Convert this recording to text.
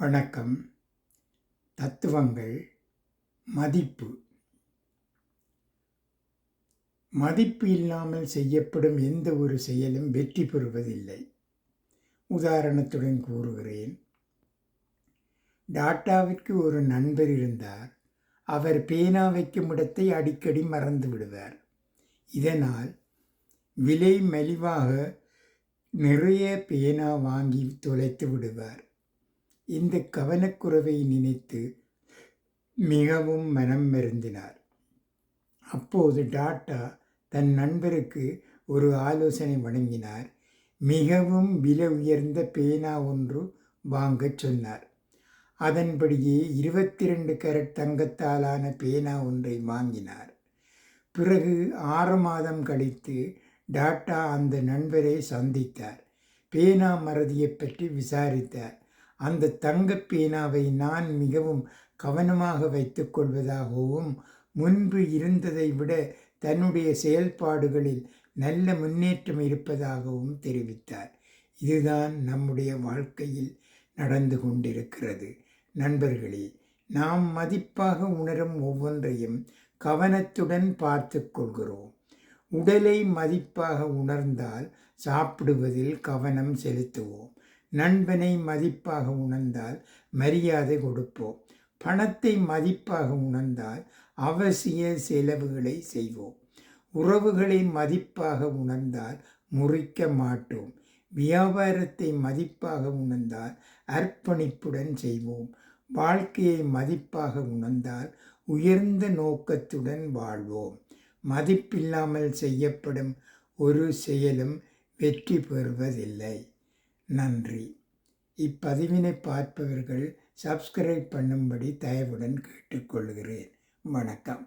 வணக்கம். தத்துவங்கள். மதிப்பு. மதிப்பு இல்லாமல் செய்யப்படும் எந்த ஒரு செயலும் வெற்றி பெறுவதில்லை. உதாரணத்துடன் கூறுகிறேன். டாட்டாவிற்கு ஒரு நண்பர் இருந்தார். அவர் பேனா வைக்கும் இடத்தை அடிக்கடி மறந்து விடுவார். இதனால் விலை மலிவாக நிறைய பேனா வாங்கி தொலைத்து விடுவார். இந்த கவனக்குறவை நினைத்து மிகவும் மனம் மருந்தினார் அப்போது டாட்டா தன் நண்பருக்கு ஒரு ஆலோசனை வழங்கினார். மிகவும் விலை உயர்ந்த பேனா ஒன்று வாங்கச் சொன்னார். அதன்படியே இருபத்தி ரெண்டு கரட் தங்கத்தாலான பேனா ஒன்றை வாங்கினார். பிறகு ஆறு மாதம் கழித்து டாட்டா அந்த நண்பரை சந்தித்தார். பேனா மறதியை பற்றி விசாரித்தார். அந்த தங்க பேனாவை நான் மிகவும் கவனமாக வைத்துக்கொள்வதாகவும் முன்பு இருந்ததை விட தன்னுடைய செயல்பாடுகளில் நல்ல முன்னேற்றம் இருப்பதாகவும் தெரிவித்தார். இதுதான் நம்முடைய வாழ்க்கையில் நடந்து கொண்டிருக்கிறது. நண்பர்களே நாம் மதிப்பாக உணரும் ஒவ்வொன்றையும் கவனத்துடன் பார்த்து கொள்கிறோம். உடலை மதிப்பாக உணர்ந்தால் சாப்பிடுவதில் கவனம் செலுத்துவோம். நண்பனை மதிப்பாக உணர்ந்தால் மரியாதை கொடுப்போம். பணத்தை மதிப்பாக உணர்ந்தால் அவசிய செலவுகளை செய்வோம். உறவுகளை மதிப்பாக உணர்ந்தால் முறிக்க மாட்டோம். வியாபாரத்தை மதிப்பாக உணர்ந்தால் அர்ப்பணிப்புடன் செய்வோம். வாழ்க்கையை மதிப்பாக உணர்ந்தால் உயர்ந்த நோக்கத்துடன் வாழ்வோம். மதிப்பில்லாமல் செய்யப்படும் ஒரு செயலும் வெற்றி பெறுவதில்லை. நன்றி. இப்பதிவினை பார்ப்பவர்கள் சப்ஸ்கிரைப் பண்ணும்படி தயவுடன் கேட்டுக்கொள்கிறேன். வணக்கம்.